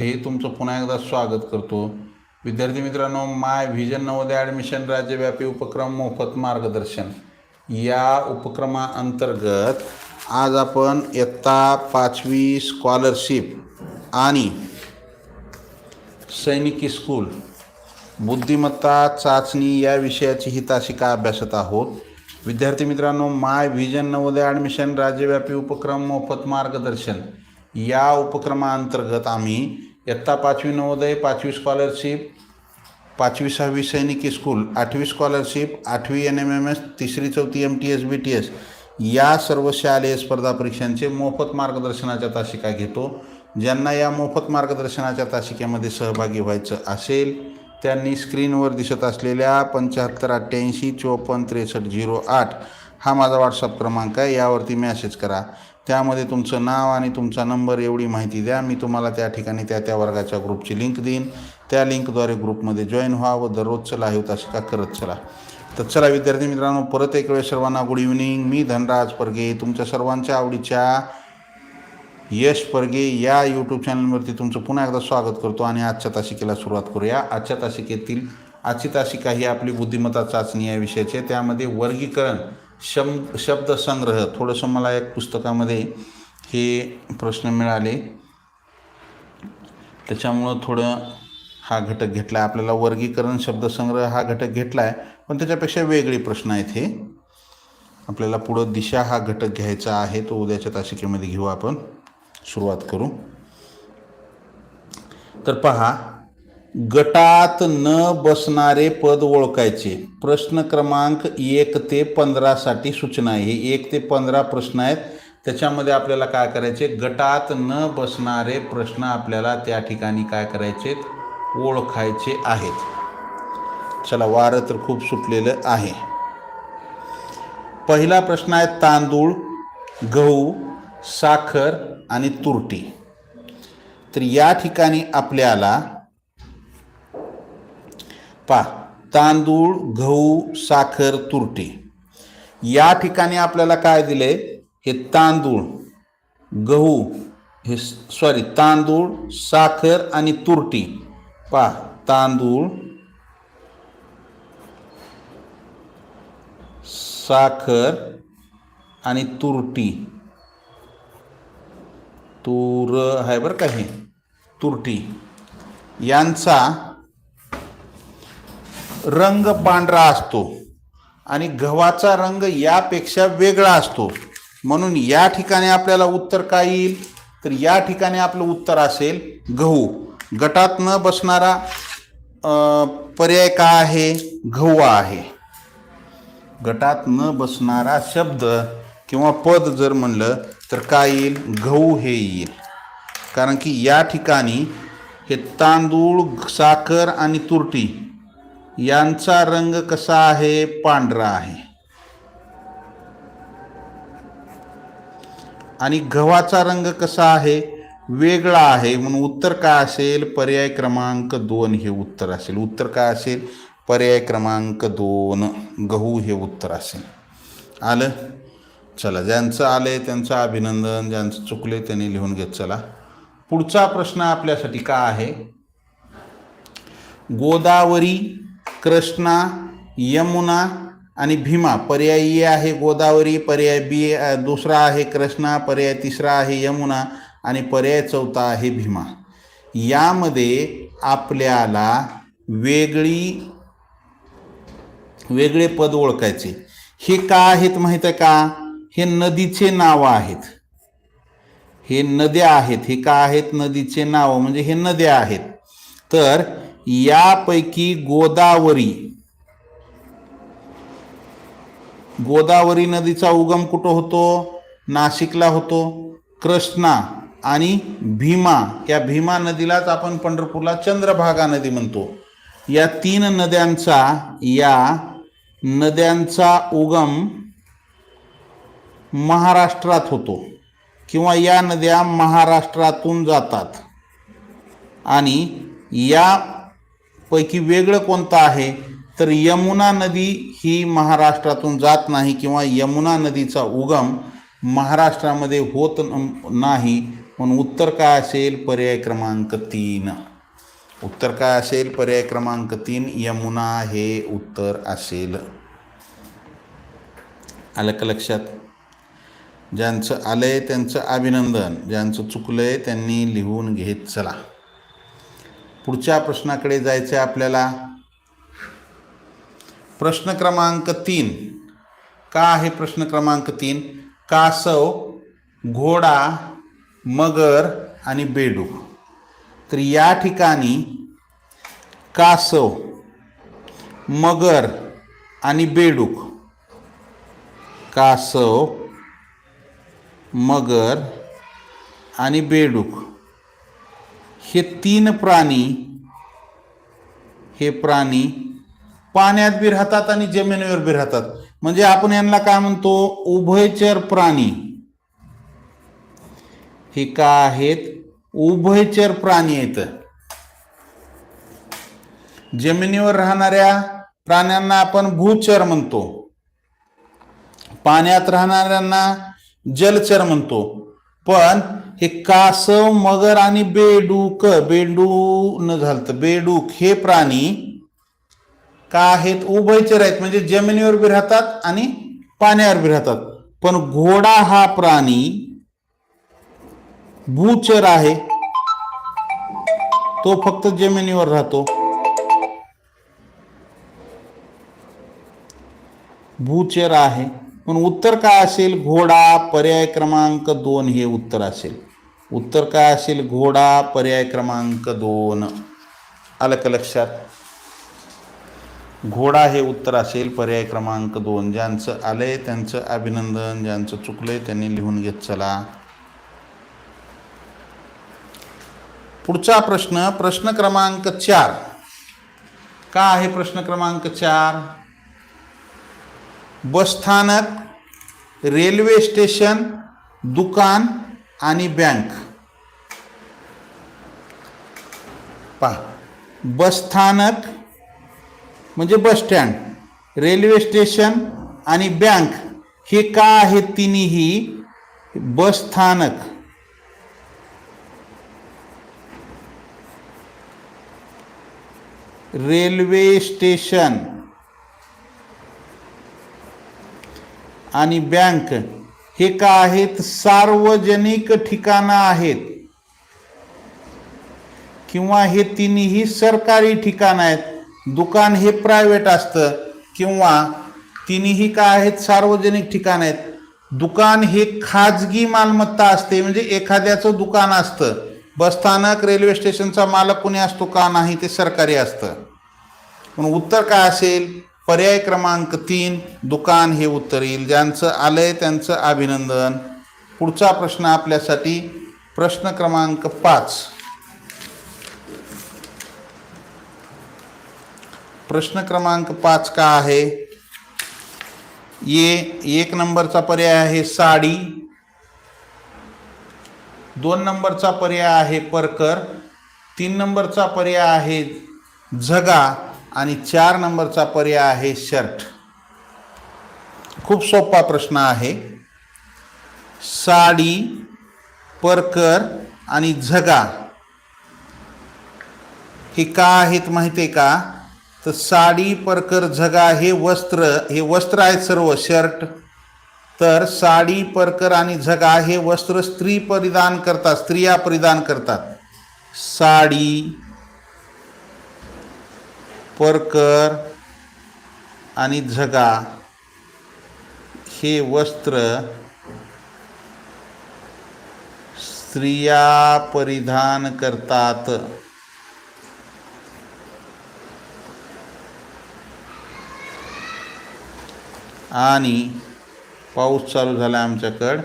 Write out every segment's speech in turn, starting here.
हे तुमचं पुन्हा एकदा स्वागत करतो. विद्यार्थी मित्रांनो माय व्हिजन नवोदय ॲडमिशन राज्यव्यापी उपक्रम मोफत मार्गदर्शन. या उपक्रमाअंतर्गत आज आपण इयत्ता पाचवी स्कॉलरशिप आणि सैनिकी स्कूल बुद्धिमत्ता चाचणी या विषयाची ही तासिका अभ्यासत आहोत. विद्यार्थी मित्रांनो माय व्हिजन नवोदय ॲडमिशन राज्यव्यापी उपक्रम मोफत मार्गदर्शन. या उपक्रमाअंतर्गत आम्ही इयत्ता पाचवी नवोदय पाचवी स्कॉलरशिप पाचवी सहावी सैनिक स्कूल आठवी स्कॉलरशिप आठवी एन एम एम एस तिसरी चौथी M T S B T S या सर्व शालेय स्पर्धा परीक्षांचे मोफत मार्गदर्शनाच्या तासिका घेतो. ज्यांना या मोफत मार्गदर्शनाच्या तासिकेमध्ये सहभागी व्हायचं असेल त्यांनी स्क्रीनवर दिसत असलेल्या पंच्याहत्तर अठ्ठ्याऐंशी चोपन्न त्रेसष्ट झिरो आठ हा माझा व्हॉट्सअप क्रमांक आहे. यावरती मॅसेज करा. त्यामध्ये तुमचं नाव आणि तुमचा नंबर एवढी माहिती द्या. मी तुम्हाला त्या ठिकाणी त्या त्या वर्गाच्या ग्रुपची लिंक देईन. त्या लिंकद्वारे ग्रुपमध्ये जॉईन व्हा व दररोजचं लाईव्ह तासिका करत चला. तर चला विद्यार्थी मित्रांनो परत एक वेळ सर्वांना गुड इव्हनिंग मी धनराज परगे. तुमच्या सर्वांच्या आवडीच्या यश परगे या यूट्यूब चॅनलवरती तुमचं पुन्हा एकदा स्वागत करतो आणि आजच्या तासिकेला सुरुवात करूया. आजच्या तासिकेतील आजची तासिका ही आपली बुद्धिमत्ता चाचणी या विषयाची त्यामध्ये वर्गीकरण शब्द शब्दसंग्रह. थोडंसं मला एक पुस्तकामध्ये हे प्रश्न मिळाले. त्याच्यामुळं थोडं हा घटक घेतला आहे आपल्याला वर्गीकरण शब्दसंग्रह हा घटक घेतला आहे पण त्याच्यापेक्षा वेगळे प्रश्न आहेत हे. आपल्याला पुढं दिशा हा घटक घ्यायचा आहे तो उद्याच्या तासिकेमध्ये घेऊ आपण. सुरुवात करू. तर पहा गटात न बसणारे पद ओळखायचे. प्रश्न क्रमांक एक ते पंधरासाठी सूचना आहे. हे एक ते पंधरा प्रश्न आहेत. त्याच्यामध्ये आपल्याला काय करायचे? गटात न बसणारे प्रश्न आपल्याला त्या ठिकाणी काय करायचे? ओळखायचे आहेत. चला वारं तर खूप सुटलेलं आहे. पहिला प्रश्न आहे तांदूळ गहू साखर आणि तुरटी. तर या ठिकाणी आपल्याला पा तांदूळ गहू साखर तुरटी. या ठिकाणी आपल्याला काय दिले? हे तांदूळ गहू हे सॉरी तांदूळ साखर आणि तुरटी. पा तांदूळ साखर आणि तुरटी. तूर आहे बरं का हे? तुरटी. यांचा रंग पांढरा असतो आणि गव्हाचा रंग यापेक्षा वेगळा असतो. म्हणून या ठिकाणी आपल्याला उत्तर काय येईल? तर या ठिकाणी आपलं उत्तर असेल गहू. गटात न बसणारा पर्याय काय आहे? गहू आहे. गटात न बसणारा शब्द किंवा पद जर म्हणलं तर काय येईल? गहू हे येईल. कारण की या ठिकाणी हे तांदूळ साखर आणि तुरटी यांचा रंग कसा आहे? पांढरा आहे. आणि गव्हाचा रंग कसा आहे? वेगळा आहे. म्हणून उत्तर काय असेल? पर्याय क्रमांक दोन हे उत्तर असेल. उत्तर काय असेल? पर्याय क्रमांक दोन गहू हे उत्तर असेल. आलं? चला ज्यांचं आलं त्यांचं अभिनंदन. ज्यांचं चुकले त्यांनी लिहून घेत चला. पुढचा प्रश्न आपल्यासाठी का आहे? गोदावरी कृष्णा यमुना आणि भीमा. पर्याय ए आहे गोदावरी पर्याय बी दुसरा आहे कृष्णा पर्याय तिसरा आहे यमुना आणि पर्याय चौथा आहे भीमा. यामध्ये आपल्याला वेगळी वेगळे पद ओळखायचे. हे का आहेत माहीत आहे का? हे नदीचे नावं आहेत. हे नद्या आहेत. हे का आहेत? नदीचे नाव. म्हणजे हे नद्या आहेत. तर यापैकी गोदावरी. गोदावरी नदीचा उगम कुठं होतो? नाशिकला होतो कृष्णा आणि भीमा. या भीमा नदीलाच आपण पंढरपूरला चंद्रभागा नदी म्हणतो. या तीन नद्यांचा या नद्यांचा उगम महाराष्ट्रात होतो किंवा या नद्या महाराष्ट्रातून जातात. आणि या पैकी वेगळं कोणतं आहे तर यमुना नदी ही महाराष्ट्रातून जात नाही किंवा यमुना नदीचा उगम महाराष्ट्रामध्ये होत न- नाही. म्हणून उत्तर काय असेल? पर्याय क्रमांक तीन. उत्तर काय असेल? पर्याय क्रमांक तीन यमुना हे उत्तर असेल. आलं का लक्षात? ज्यांचं आलं आहे त्यांचं अभिनंदन ज्यांचं चुकलं आहे त्यांनी लिहून घेत चला. पुढच्या प्रश्नाकडे जायचं आहे आपल्याला. प्रश्न क्रमांक तीन. का आहे प्रश्न क्रमांक तीन? कासव घोडा मगर आणि बेडूक तर या ठिकाणी कासव मगर आणि बेडूक कासव मगर आणि बेडूक हे तीन प्राणी हे प्राणी पाण्यात बी राहतात आणि जमिनीवर बी राहतात म्हणजे आपण यांना काय म्हणतो? उभयचर प्राणी. हे काय आहेत? उभयचर प्राणी आहेत. जमिनीवर राहणाऱ्या प्राण्यांना आपण भूचर म्हणतो. पाण्यात राहणाऱ्यांना जलचर म्हणतो. पण हे कासव मगर आणि बेडूक बेडू न झालं बेडूक हे प्राणी का आहेत? उभयचर आहेत म्हणजे जमिनीवर बी राहतात आणि पाण्यावर बी राहतात. पण घोडा हा प्राणी भूचर आहे. तो फक्त जमिनीवर राहतो. भूचर आहे. पण उत्तर काय असेल? घोडा पर्याय क्रमांक दोन हे उत्तर असेल. उत्तर काय असेल? घोडा पर्याय क्रमांक दोन. आलं का लक्षात? घोडा हे उत्तर असेल पर्याय क्रमांक दोन. ज्यांचं आलंय त्यांचं अभिनंदन ज्यांचं चुकलंय त्यांनी लिहून घेत चला. पुढचा प्रश्न प्रश्न क्रमांक चार. का आहे प्रश्न क्रमांक चार? बसस्थानक रेल्वे स्टेशन दुकान आणि बँक. पहा बसस्थानक म्हणजे बस स्टँड रेल्वे स्टेशन आणि बँक हे का आहेत तिन्ही? बसस्थानक. Railway station. आणि बँक हे का आहेत? सार्वजनिक ठिकाणं आहेत. किंवा हे तिन्ही सरकारी ठिकाणं आहेत. दुकान हे प्रायव्हेट असतं. किंवा तिन्ही काय आहेत? सार्वजनिक ठिकाण आहेत. दुकान हे खाजगी मालमत्ता असते. म्हणजे एखाद्याचं दुकान असतं. बसस्थानक रेल्वे स्टेशनचा मालक कोणी असतो का नाही ते सरकारी असतं. पण उत्तर काय असेल? पर्याय क्रमांक तीन दुकान हे उत्तर येईल. ज्यांचं आहे त्यांचं अभिनंदन. पुढचा प्रश्न आपल्यासाठी प्रश्न क्रमांक पाच. प्रश्न क्रमांक पाच का आहे? ये एक नंबरचा पर्याय आहे साडी. दोन नंबरचा पर्याय आहे परकर. तीन नंबरचा पर्याय आहे झगा. आणि चार नंबरचा पर्याय आहे शर्ट. खूप सोपा प्रश्न आहे. साडी परकर आणि झगा. हे का आहेत माहिती आहे का? तर साडी परकर झगा हे वस्त्र हे वस्त्र आहेत सर्व शर्ट. तर साडी परकर आणि झगा हे वस्त्र स्त्री परिधान करतात स्त्रिया परिधान करतात. साडी परकर आणि झगा हे वस्त्र स्त्रिया परिधान करतात. आणि पाऊस चालू झाला आमच्याकडं.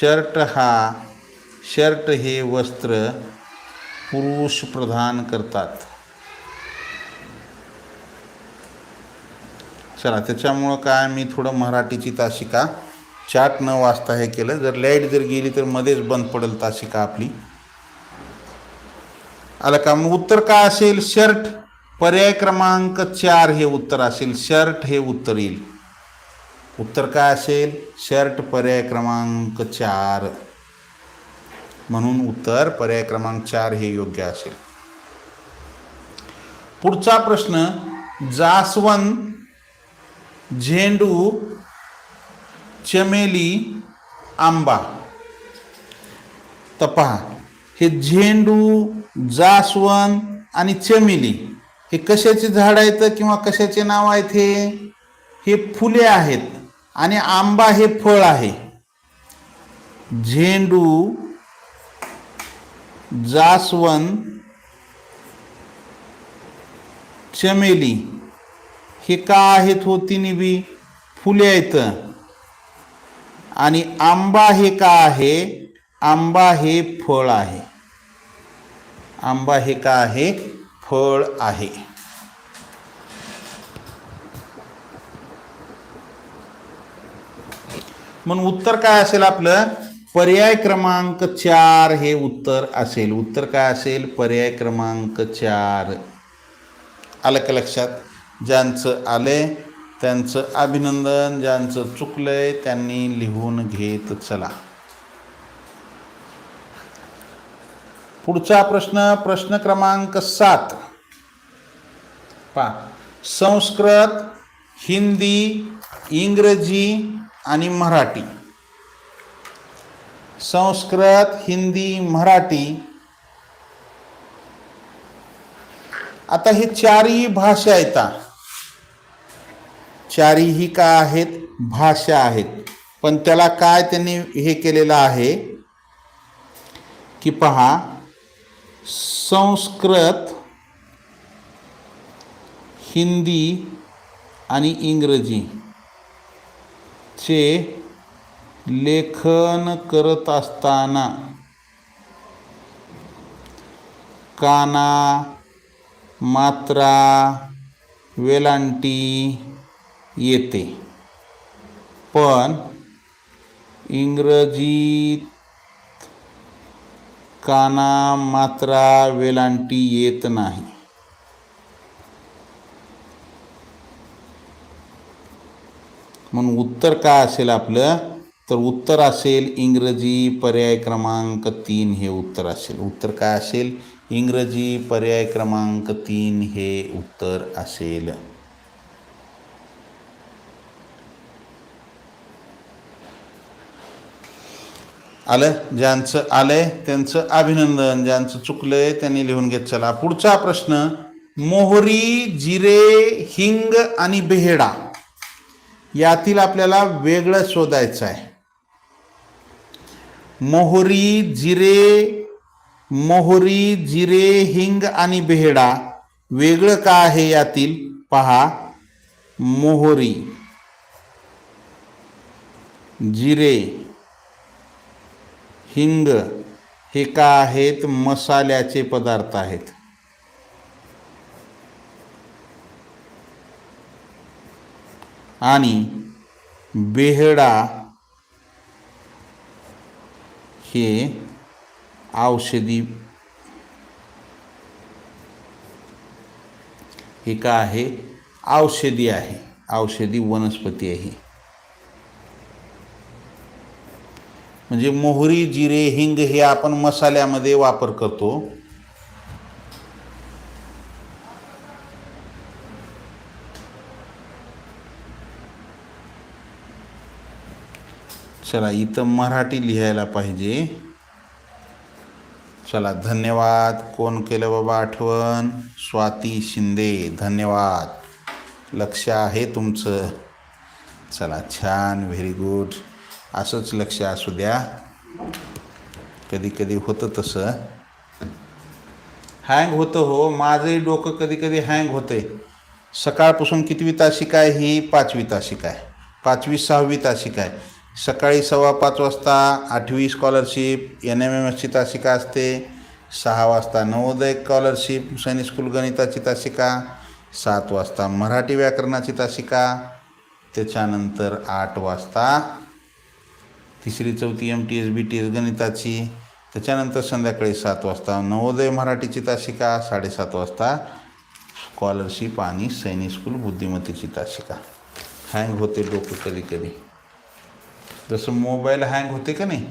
शर्ट हा शर्ट हे वस्त्र पुरुष प्रधान करतात. चला त्याच्यामुळं काय मी थोडं मराठीची तासिका चाट न वाचता हे केलं. जर लाइट जर गेली तर मध्येच बंद पडेल तासिका आपली. आलं का? मग उत्तर काय असेल? शर्ट. पर्याय क्रमांक चार हे उत्तर असेल. शर्ट हे उत्तर येईल. उत्तर काय असेल? शर्ट पर्याय क्रमांक चार. म्हणून उत्तर पर्याय क्रमांक चार हे योग्य असेल. पुढचा प्रश्न जास्वंद झेंडू चमेली आंबा. तर पहा हे झेंडू जास्वंद आणि चमेली हे कशाचे झाड आहेत किंवा कशाचे नाव आहेत हे? हे फुले आहेत आणि आंबा हे फळ आहे. झेंडू जास्वंद चमेली हे का आहेत हो तिन्ही बी? फुले आहेत. आणि आंबा हे का आहे? आंबा हे फळ आहे. आंबा हे का आहे? फळ आहे. मग उत्तर काय असेल आपलं? पर्याय क्रमांक चार हे उत्तर असेल. उत्तर काय असेल? पर्याय क्रमांक चार. आलं का लक्षात? ज्यांचं आले त्यांचं अभिनंदन ज्यांचं चुकलंय त्यांनी लिहून घेत चला. पुढचा प्रश्न प्रश्न क्रमांक सात. पा संस्कृत हिंदी इंग्रजी आणि मराठी. संस्कृत हिंदी मराठी. आता हे चारही भाषा आहेत. चारीही का आहेत? भाषा आहेत. पण त्याला काय त्यांनी हे केलेलं आहे? की पहा संस्कृत हिंदी आणि इंग्रजी चे लेखन करत असताना काना मात्रा वेलांटी येते. पण इंग्रजीत काना मात्रा वेलांटी येत नाही. म्हणून उत्तर काय असेल आपलं? तर उत्तर असेल इंग्रजी पर्याय क्रमांक तीन हे उत्तर असेल. उत्तर काय असेल? इंग्रजी पर्याय क्रमांक तीन हे उत्तर असेल. आलं? ज्यांचं आलंय त्यांचं अभिनंदन ज्यांचं चुकलंय त्यांनी लिहून घेत चला. पुढचा प्रश्न मोहरी जिरे हिंग आणि बेहेडा यातील आपल्याला वेगळं शोधायचं आहे. मोहरी जिरे मोहरी जिरे हिंग आणि बेहेडा वेगळं का आहे यातील? पहा. मोहरी जिरे हिंग हे का आहेत? मसाल्याचे पदार्थ आहेत. आणि बेहडा हे औषधी हे का आहे? औषधी आहे. औषधी वनस्पती आहे. म्हणजे मोहरी जिरे हिंग हे आपण मसाल्यामध्ये वापर करतो. चला इथं मराठी लिहायला पाहिजे. चला धन्यवाद. कोण केलं बाबा आठवण? स्वाती शिंदे धन्यवाद. लक्ष आहे तुमचं. चला छान व्हेरी गुड. असंच लक्ष असू द्या. कधी कधी होतं तसं. हँग होतं हो. माझंही डोकं कधी कधी हँग होते सकाळपासून कितवी तासिक आहे ही? पाचवी तासिक आहे. पाचवी सहावी तासिक आहे. सकाळी सव्वा पाच वाजता आठवी स्कॉलरशिप एन एम एम एसची तासिका असते. सहा वाजता नवोदय स्कॉलरशिप सैनिक स्कूल गणिताची तासिका. सात वाजता मराठी व्याकरणाची तासिका. त्याच्यानंतर आठ वाजता तिसरी चौथी M T S B T S गणिताची. त्याच्यानंतर संध्याकाळी सात वाजता नवोदय मराठीची तासिका साडेसात वाजता स्कॉलरशिप आणि सैनिक स्कूल बुद्धिमत्तेची तासिका. हँग होते डोकं कधी कधी. जसं मोबाईल हँग होते का नाही?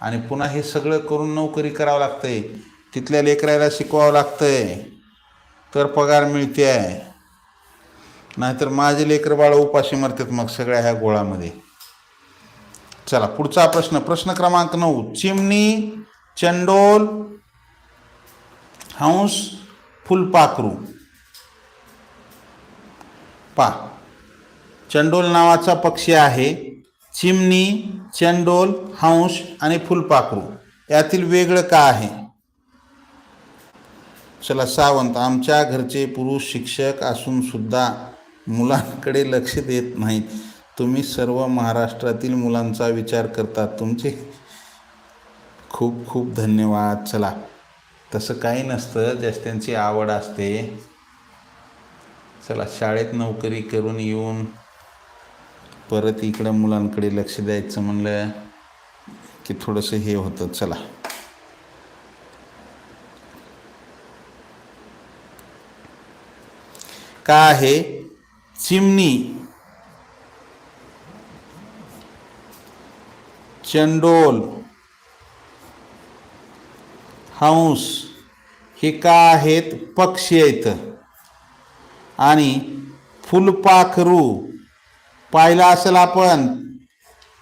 आणि पुन्हा हे सगळं करून नोकरी करावं लागतंय. तिथल्या लेकराला शिकवावं लागतंय. तर पगार मिळते आहे नाहीतर माझे लेकर बाळ उपाशी मरतात मग सगळ्या ह्या गोळामध्ये. चला पुढचा प्रश्न. प्रश्न क्रमांक नऊ. चिमणी चंडोल हंस फुलपाखरू. पा चंडोल नावाचा पक्षी आहे. चिमणी चंडोल हंस आणि फुलपाखरू. यातील वेगळं का आहे? चला सावंत आमच्या घरचे पुरुष शिक्षक असून सुद्धा मुलांकडे लक्ष देत नाहीत. तुम्ही सर्व महाराष्ट्रातील मुलांचा विचार करता. तुमचे खूप खूप धन्यवाद. चला. तसं काही नसतं. ज्यास त्यांची आवड असते. चला शाळेत नोकरी करून येऊन परत इकडं मुलांकडे लक्ष द्यायचं म्हणलं की थोडंसं हे होतं. चला. का आहे? चिमणी. चंडोल हंस हे का आहेत? पक्षी आहेत. आणि फुलपाखरू पाहिला असेल आपण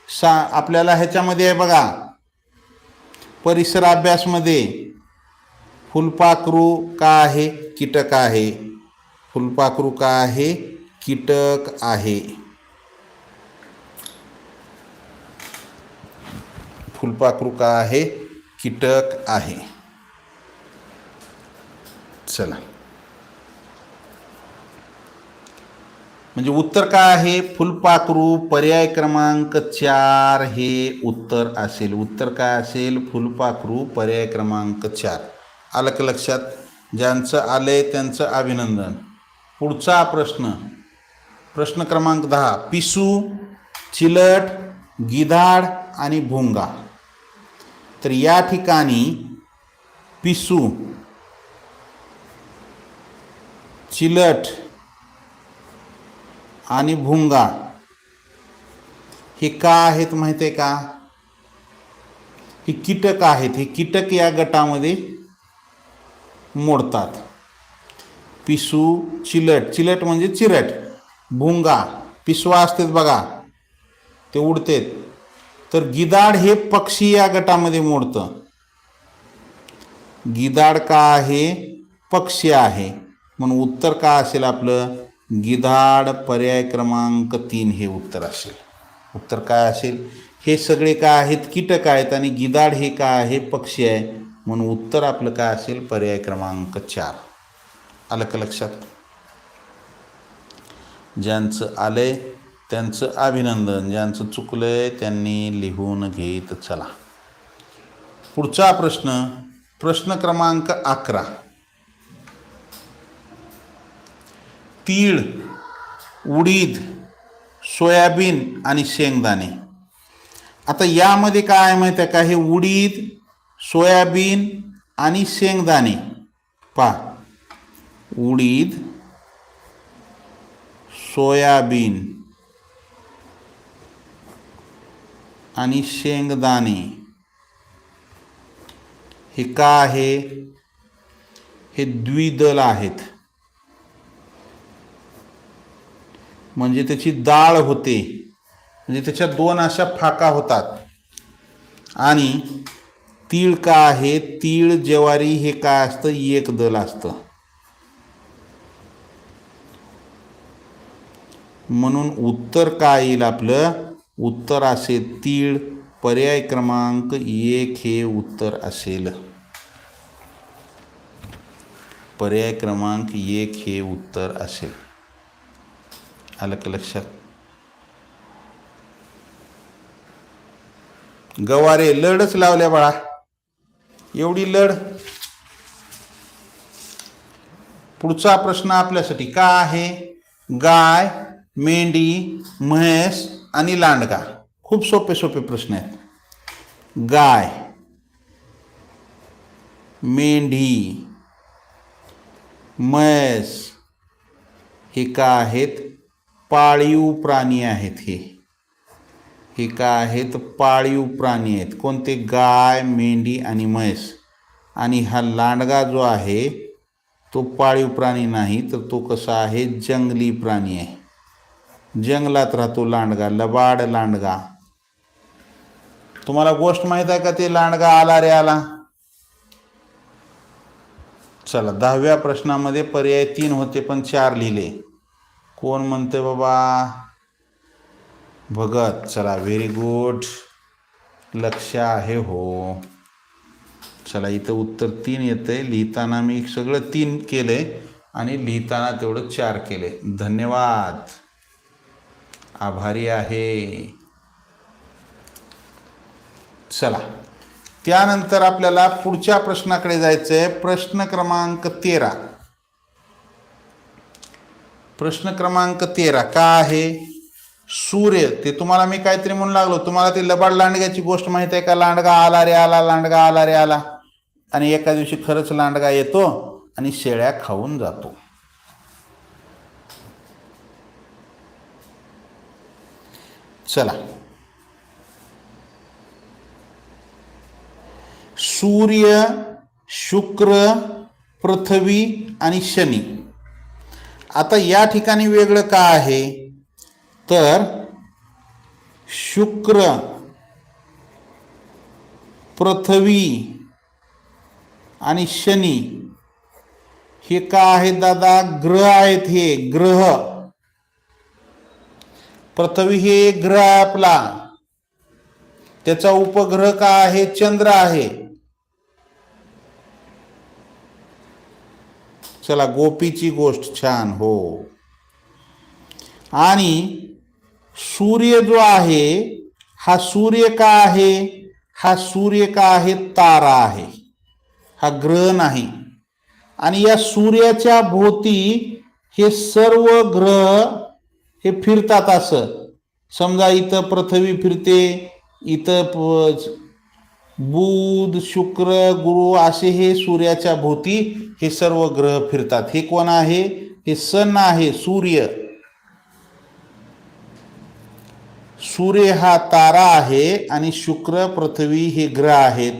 सा आपल्याला ह्याच्यामध्ये आहे बघा परिसर अभ्यासमध्ये फुलपाखरू का आहे? कीटक आहे. फुलपाखरू का आहे? कीटक आहे. फुलपाखरू का आहे? कीटक आहे. चला. म्हणजे उत्तर काय आहे? फुलपाखरू पर्याय क्रमांक चार हे उत्तर असेल. उत्तर काय असेल? फुलपाखरू पर्याय क्रमांक चार. आलं का लक्षात? ज्यांचं आलंय त्यांचं अभिनंदन. पुढचा प्रश्न. प्रश्न क्रमांक दहा. पिसू चिलट गिधाड आणि भोंगा. तर या ठिकाणी पिसू चिलट आणि भुंगा. हे का आहेत माहिती आहे का? हे कीटक आहेत. हे कीटक या गटामध्ये मोडतात. पिसू चिलट. चिलट म्हणजे चिरट. भुंगा. पिसवा असतात बघा. ते उडतेत. तर गिदाड हे पक्षी या गटामध्ये मोडतं. गिदाड का आहे? पक्षी आहे. म्हणून उत्तर का असेल आपलं? गिधाड पर्याय क्रमांक तीन हे उत्तर असेल. उत्तर काय असेल? हे सगळे काय आहेत? कीटक आहेत आणि गिदाड हे काय आहे? पक्षी आहे. म्हणून उत्तर आपलं काय असेल? पर्याय क्रमांक चार. आलं का लक्षात? ज्यांचं आलंय त्यांचं अभिनंदन ज्यांचं चुकलं आहे त्यांनी लिहून घेत चला. पुढचा प्रश्न प्रश्न क्रमांक अकरा. तीळ उडीद सोयाबीन आणि शेंगदाणे. आता यामध्ये काय माहीत माहिती आहे का? हे उडीद सोयाबीन आणि शेंगदाणे. पा उडीद सोयाबीन. आणि शेंगदाणे. हे का आहे? हे द्विदल आहेत. म्हणजे त्याची डाळ होते. म्हणजे त्याच्या दोन अशा फाका होतात. आणि तीळ का आहे? तीळ ज्वारी हे काय असतं? एक दल असतं. म्हणून उत्तर काय येईल आपलं? उत्तर असेल तीळ पर्याय क्रमांक एक हे उत्तर असेल. पर्याय क्रमांक एक हे उत्तर असेल. आलं का लक्षात? गवारे लढच लावल्या बाळा. एवढी लढ. पुढचा प्रश्न आपल्यासाठी का आहे? गाय मेंढी म्हैस आणि लांडगा. खूप सोपे सोपे प्रश्न आहेत. गाय मेंढी म्हैस हे का आहेत? पाळीव प्राणी आहेत हे. हे का आहेत? पाळीव प्राणी आहेत. कोणते? गाय मेंढी आणि म्हैस. आणि हा लांडगा जो आहे तो पाळीव प्राणी नाही तर तो कसा आहे? जंगली प्राणी आहे. जंगलात राहतो लांडगा लबाड लांडगा. तुम्हाला गोष्ट माहीत आहे का ते लांडगा आला रे आला? चला दहाव्या प्रश्नामध्ये पर्याय तीन होते पण चार लिहिले. कोण म्हणते बाबा? भगत. चला व्हेरी गुड लक्ष आहे हो. चला इथं उत्तर तीन येतंय. लिहिताना मी सगळं तीन केलंय आणि लिहिताना तेवढं चार केले धन्यवाद. आभारी आहे. चला. त्यानंतर आपल्याला पुढच्या प्रश्नाकडे जायचं आहे प्रश्न क्रमांक तेरा. प्रश्न क्रमांक तेरा. का आहे? सूर्य. ते तुम्हाला मी काहीतरी म्हणून लागलो. तुम्हाला ते लबाड लांडग्याची गोष्ट माहिती आहे का? लांडगा आला रे आला लांडगा आला रे आला. आणि एका दिवशी खरंच लांडगा येतो आणि शेळ्या खाऊन जातो. चला. सूर्य शुक्र पृथ्वी आणि शनी. आता या ठिकाणी वेगळं का आहे? तर शुक्र पृथ्वी आणि शनी हे का आहेत दादा? ग्रह आहेत हे ग्रह. पृथ्वी हे एक ग्रह आहे आपला. त्याचा उपग्रह का आहे? चंद्र आहे. चला गोपीची गोष्ट छान हो. आणि सूर्य जो आहे हा सूर्य का आहे? हा सूर्य का आहे? तारा आहे. हा ग्रह नाही. आणि या सूर्याच्या भोवती हे सर्व ग्रह हे फिरतात असं. समजा इथं पृथ्वी फिरते इथं बुध शुक्र गुरु असे हे सूर्याच्या भोवती हे सर्व ग्रह फिरतात. हे कोण आहे? हे सन आहे सूर्य. सूर्य हा तारा आहे आणि शुक्र पृथ्वी हे ग्रह आहेत.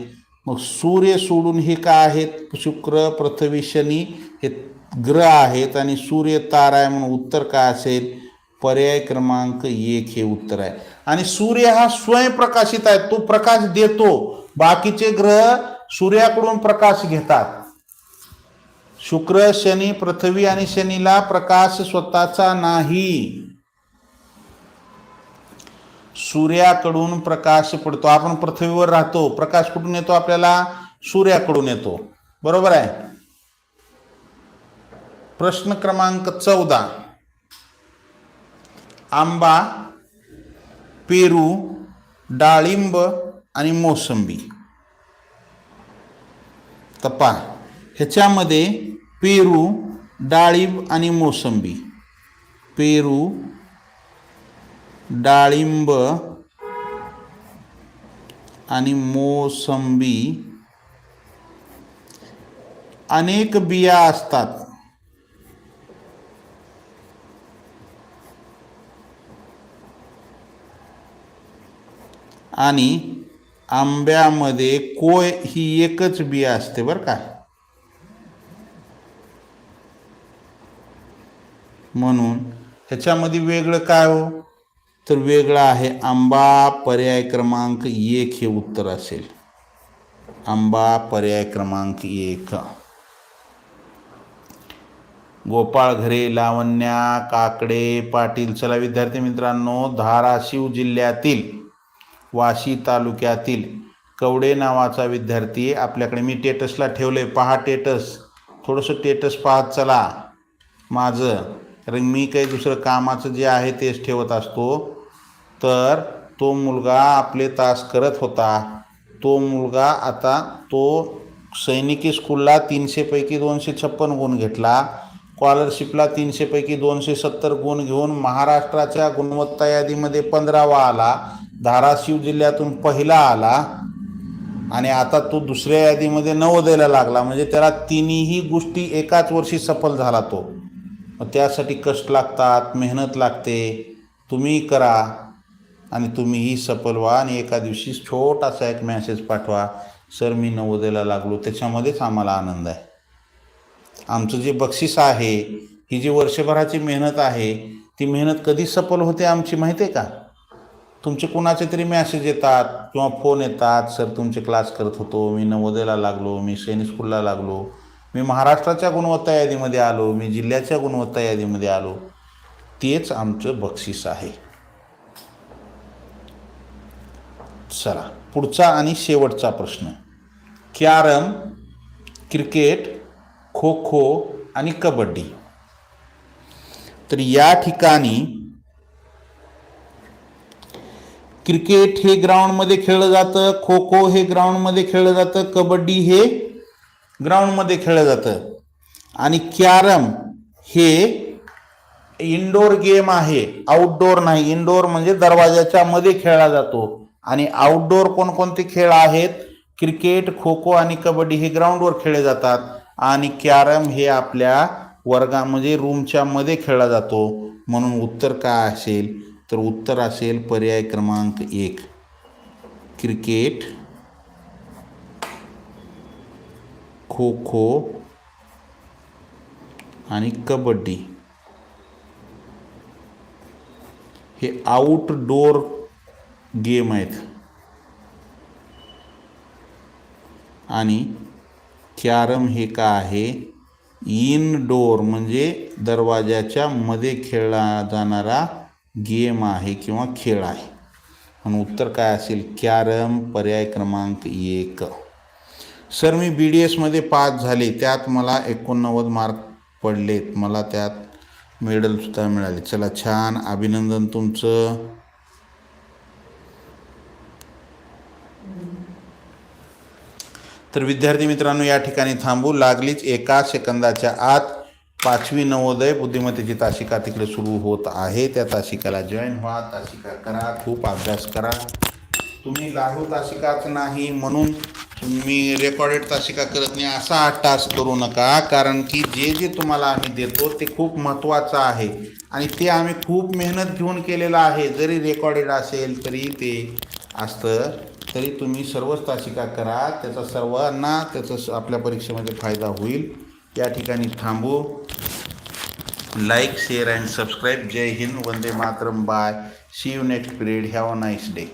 मग सूर्य सोडून हे काय आहेत? शुक्र पृथ्वी शनी हे ग्रह आहेत आणि सूर्य तारा आहे म्हणून उत्तर काय असेल? पर्याय क्रमांक एक हे उत्तर आहे. आणि सूर्य हा स्वयंप्रकाशित आहे. तो प्रकाश देतो. बाकीचे ग्रह सूर्याकडून प्रकाश घेतात. शुक्र शनी पृथ्वी आणि शनीला प्रकाश स्वतःचा नाही. सूर्याकडून प्रकाश पडतो. आपण पृथ्वीवर राहतो. प्रकाश कुठून येतो? आपल्याला सूर्याकडून येतो. बरोबर आहे? प्रश्न क्रमांक चौदा. आंबा पेरू डाळिंब आणि मोसंबी. तपा ह्याच्यामध्ये पेरू डाळिंब आणि मोसंबी. पेरू डाळिंब आणि मोसंबी. अनेक बिया असतात. आणि आंब्यामध्ये कोय ही एकच बिया असते बरं का. म्हणून ह्याच्यामध्ये वेगळं काय हो? तर वेगळं आहे आंबा पर्याय क्रमांक एक हे उत्तर असेल. आंबा पर्याय क्रमांक एक. गोपाळ घरे लावण्या काकडे पाटील. चला विद्यार्थी मित्रांनो धाराशिव जिल्ह्यातील वाशी तालुक्यातील कवडे नावाचा विद्यार्थी आपल्याकडे मी टेटसला ठेवलं आहे पहा टेटस. थोडंसं टेटस पाहत चला. माझं. कारण मी काही दुसरं कामाचं जे आहे तेच ठेवत असतो. तर तो मुलगा आपले तास करत होता. तो मुलगा आता तो सैनिकी स्कूलला तीनशेपैकी दोनशे छप्पन गुण घेतला. स्कॉलरशिपला तीनशेपैकी दोनशे सत्तर गुण घेऊन महाराष्ट्राच्या गुणवत्ता यादीमध्ये पंधरावा आला. धाराशिव जिल्ह्यातून पहिला आला आणि आता तो दुसऱ्या यादीमध्ये नवोदयला लागला. म्हणजे त्याला तिन्ही गोष्टी एकाच वर्षी सफल झाला तो. मग त्यासाठी कष्ट लागतात मेहनत लागते. तुम्ही करा आणि तुम्हीही सफल व्हा आणि एका दिवशी छोटासा एक मॅसेज पाठवा. सर मी नवोदयला लागलो. त्याच्यामध्येच आम्हाला आनंद आहे. आमचं जे बक्षीस आहे ही जी वर्षभराची मेहनत आहे ती मेहनत कधी सफल होते आमची माहिती आहे का? तुमचे कुणाचे तरी मॅसेज येतात किंवा फोन येतात सर तुमचे क्लास करत होतो मी नवोदयला लागलो मी सैनिक स्कूलला लागलो मी महाराष्ट्राच्या गुणवत्ता यादीमध्ये आलो मी जिल्ह्याच्या गुणवत्ता यादीमध्ये आलो. तेच आमचं बक्षीस आहे. चला पुढचा आणि शेवटचा प्रश्न. कॅरम क्रिकेट खो खो आणि कबड्डी. तर या ठिकाणी क्रिकेट हे ग्राउंडमध्ये खेळलं जातं खो खो हे ग्राउंडमध्ये खेळलं जातं कबड्डी हे ग्राउंडमध्ये खेळलं जातं. आणि कॅरम हे इनडोर गेम आहे आउटडोर नाही. इनडोर म्हणजे दरवाजाच्या मध्ये खेळला जातो. आणि आउटडोर कोणकोणते खेळ आहेत? क्रिकेट खो खो आणि कबड्डी हे ग्राउंडवर खेळले जातात. आणि कॅरम हे आपल्या वर्गामध्ये म्हणजे रूमच्या मध्ये खेळला जातो. म्हणून उत्तर काय असेल? तर उत्तर असेल पर्याय क्रमांक एक. क्रिकेट खो खो आणि कबड्डी. हे आउटडोर गेम आहेत. आणि कॅरम हे का आहे? इनडोर म्हणजे दरवाजाच्या मध्ये खेळला जाणारा गेम आहे किंवा खेळ आहे. म्हणून उत्तर काय असेल? कॅरम पर्याय क्रमांक एक. सर मी बी डी एसमध्ये पास झाले. त्यात मला एकोणनव्वद मार्क पडलेत. मला त्यात मेडलसुद्धा मिळाले. चला छान. अभिनंदन तुमचं. तर विद्यार्थी मित्रांनो या ठिकाणी थांबू. लागलीच एका सेकंदाच्या आत. पाचवी नवोदय बुद्धिमत्तेची तासिका तिकडे सुरू होत आहे. त्या तासिकाला जॉईन व्हा तासिका करा खूप अभ्यास करा. तुम्ही लागू तासिकाच नाही म्हणून तुम्ही रेकॉर्डेड तासिका करत नाही असा टास्क करू नका. कारण की जे जे तुम्हाला आम्ही देतो ते खूप महत्त्वाचं आहे. आणि ते आम्ही खूप मेहनत घेऊन केलेलं आहे. जरी रेकॉर्डेड असेल तरी ते असतं. तरी तुम्ही सर्वच तासिका करा. त्याचा सर्वांना त्याचा आपल्या परीक्षेमध्ये फायदा होईल. या ठिकाणी थांबू. लाईक शेअर अँड सबस्क्राईब जय हिंद. वंदे Mataram. Bye see you next period have a nice day